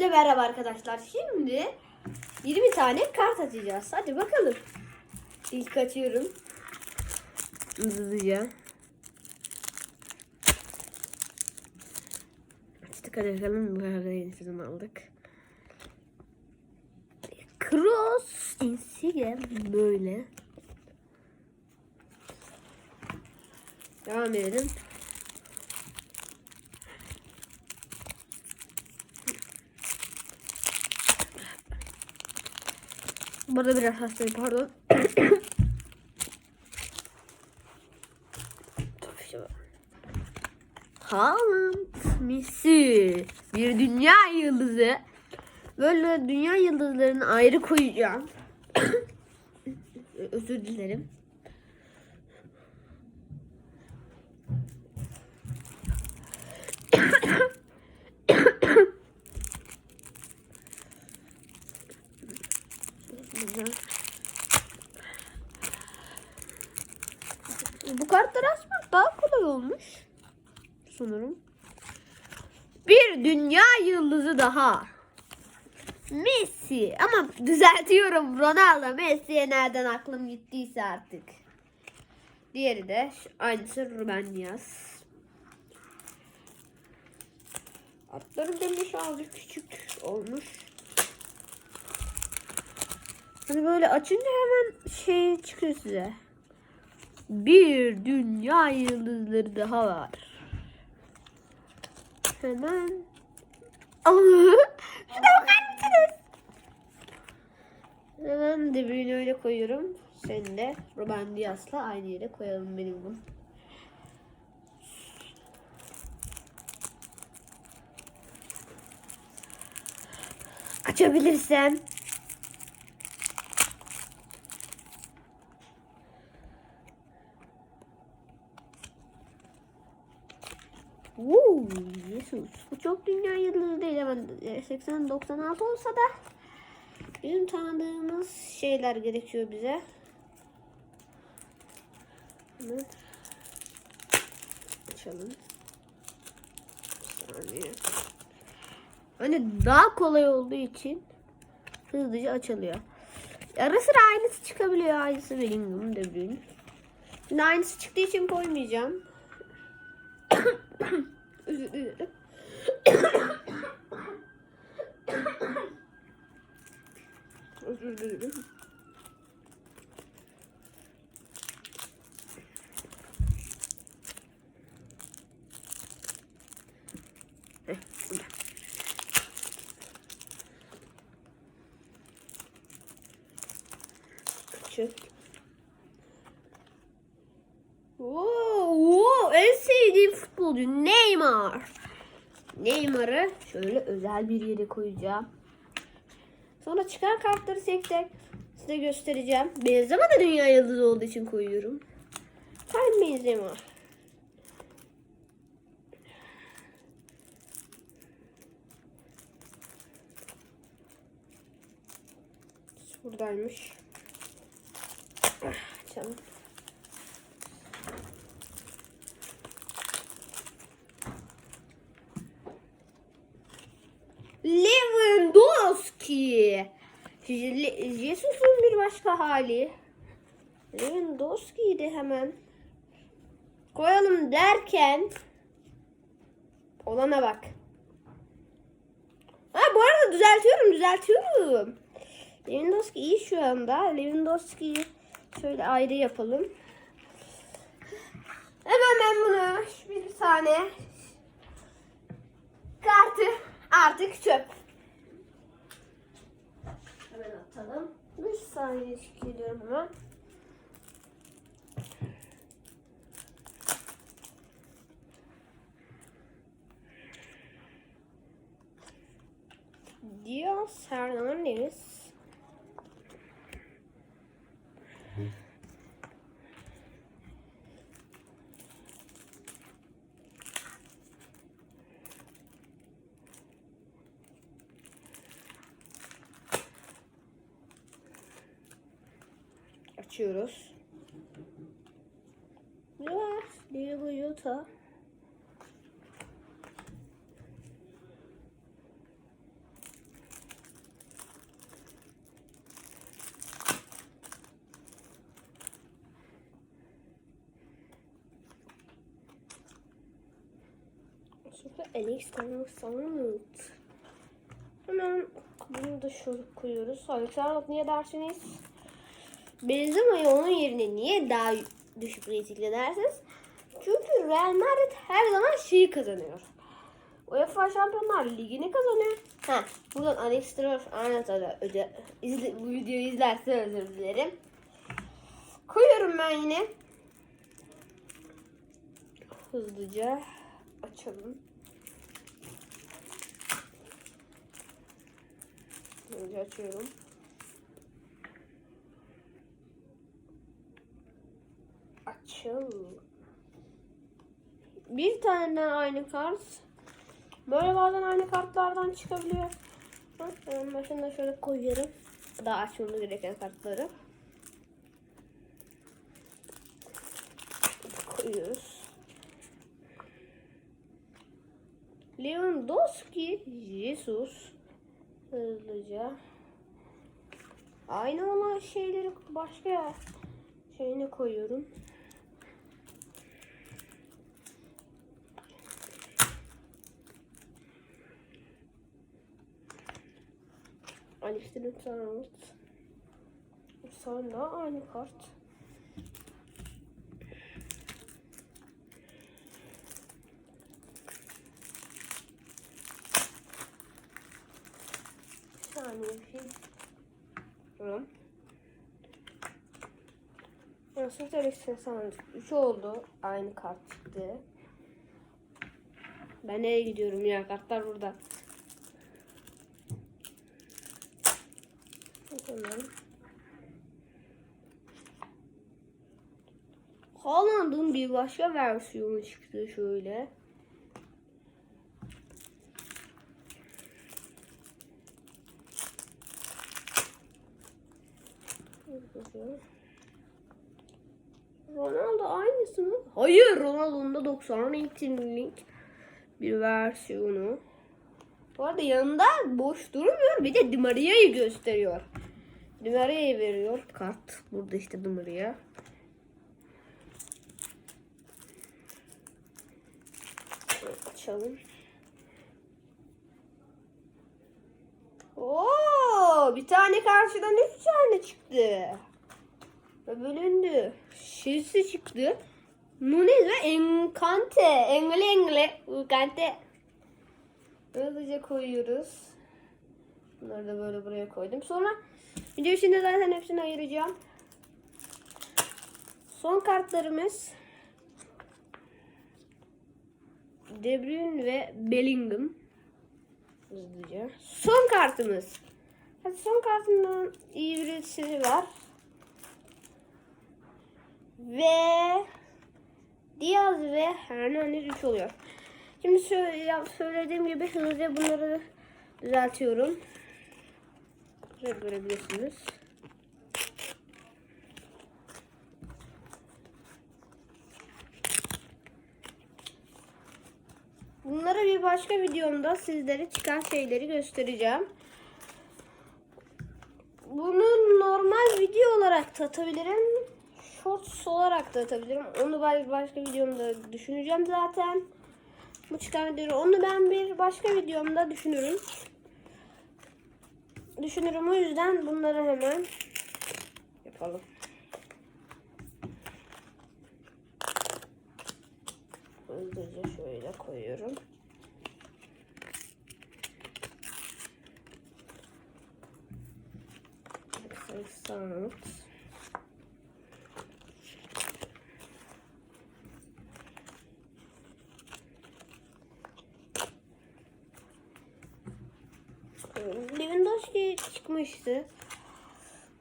Hepinize merhaba arkadaşlar. Şimdi 20 tane kart açacağız. Hadi bakalım. İlk açıyorum. Hızlıca. Açtık hadi bakalım. Bu arada yeni sezon aldık. Cross Insigne böyle. Devam edelim. Burada biraz hastayım pardon. Haaland Messi bir dünya yıldızı. Böyle dünya yıldızlarını ayrı koyacağım. Özür dilerim. Bu kartları açmak daha kolay olmuş. Sanırım. Bir dünya yıldızı daha. Messi. Ama düzeltiyorum Ronaldo. Messi'ye nereden aklım gittiyse artık. Diğeri de aynısı Ruben Diaz. Atları demiş azıcık küçük olmuş. Hani böyle açınca hemen şey çıkıyor size. Bir dünya yıldızları daha var. Hemen. Şuna bakar mısınız? Hemen De Bruyne öyle koyuyorum. Seni de Ruben Dias'la aynı yere koyalım benim bunu. Açabilirsen. Jesus. Bu çok dünya yıldızı değil ama 80-96 olsa da bizim tanıdığımız şeyler gerekiyor bize. Hemen açalım. Saniye. Hani daha kolay olduğu için hızlıca açılıyor. Ara sıra aynısı çıkabiliyor. Aynısı Bellingham De Bruyne. Şimdi aynısı çıktığı için koymayacağım. Özür. Özür dilerim. Heh, burada. Küçük. Oo, oo, en sevdiğim futbolcu Neymar. Neymar'ı şöyle özel bir yere koyacağım. Sonra çıkan kartları tek tek size göstereceğim. Benzema da dünya yıldızı olduğu için koyuyorum. Karim Benzema. Buradaymış. Ah, Açalım. Lewandowski. Jesus'un bir başka hali. Lewandowski'yi de hemen koyalım derken olana bak. Ha bu arada düzeltiyorum düzeltiyorum. Lewandowski iyi şu anda. Lewandowski'yi şöyle ayrı yapalım. Hemen ben bunu bir tane kartı artık çöp. Atalım. Bir saniye geliyorum hemen. Dios Hernandez. açıyoruz. Ne var? Lego Yota. Sonra Alexander Arnold. Hemen bunu da şöyle koyuyoruz. Alexander Arnold niye dersiniz? Benzema'yı onun yerine niye daha düşük reytingli dersiniz? Çünkü Real Madrid her zaman şeyi kazanıyor. UEFA Şampiyonlar Ligi'ni kazanıyor. Ha, buradan Alex Arnold'a da öde, izle, bu videoyu izlerse özür dilerim. Koyuyorum ben yine. Hızlıca açalım. Önce açıyorum. Açıl. Bir tane aynı kart. Böyle bazen aynı kartlardan çıkabiliyor. Ben başına şöyle koyuyorum. Daha açmamız gereken kartları. Koyuyoruz. Lewandowski, Jesus. Hızlıca. Aynı olan şeyleri başka şeyine koyuyorum. Alexander Arnold. Sonra aynı kart. Bir saniye. Tamam. Nasıl Alexander Arnold? 3 oldu. Aynı kart çıktı. Ben nereye gidiyorum ya? Kartlar burada. Bakalım. Haaland'ın bir başka versiyonu çıktı şöyle. Ronaldo aynısı mı? Hayır Ronaldo'nun da 90 ratinglik bir versiyonu. Bu arada yanında boş durmuyor. Bir de Di Maria'yı gösteriyor. Di Maria'yı veriyor. Kart. Burada işte. Şöyle Açalım. Oo, bir tane karşıdan üç tane çıktı. Bölündü. Şişi çıktı. Nunez ve Enkante. Engle engle. Enkante. Hızlıca koyuyoruz. Bunları da böyle buraya koydum. Sonra video içinde zaten hepsini ayıracağım. Son kartlarımız De Bruyne ve Bellingham. Hızlıca. Son kartımız. Hadi son kartımdan iyi birisi var. Ve Diaz ve Hernandez 3 oluyor. Şimdi şöyle söylediğim gibi hızlıca bunları düzeltiyorum. Şöyle görebilirsiniz. Bunları bir başka videomda sizlere çıkan şeyleri göstereceğim. Bunu normal video olarak da atabilirim. Shorts olarak da atabilirim. Onu belki başka videomda düşüneceğim zaten. Bu çıkan videoyu onu ben bir başka videomda düşünürüm. Düşünürüm o yüzden bunları hemen yapalım. Hızlıca şöyle koyuyorum. Sanat. Lewandowski çıkmıştı.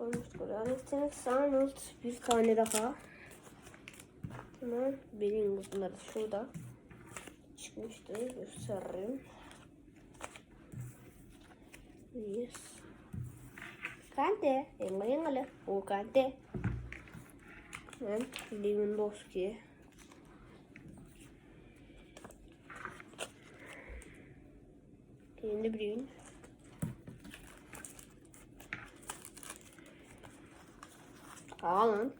Olmuştu. Alexander Arnold bir tane daha. Hemen benim bunlar şurada çıkmıştı. Göstereyim. Yes. Kante. Engel engel. O kante. Hemen Lewandowski. Kevin De Bruyne. Haaland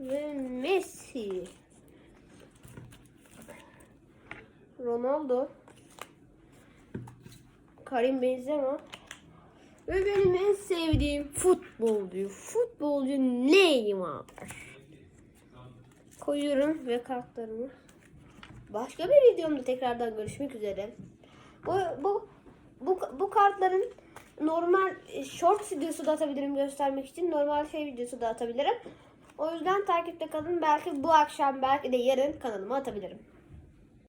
ve Messi. Ronaldo. Karim Benzema. Ve benim en sevdiğim futbolcu. Futbolcu Neymar. Koyuyorum ve kartlarımı. Başka bir videomda tekrardan görüşmek üzere. Bu bu bu, bu kartların normal e, short videosu da atabilirim göstermek için. Normal şey videosu da atabilirim. O yüzden takipte kalın. Belki bu akşam belki de yarın kanalıma atabilirim.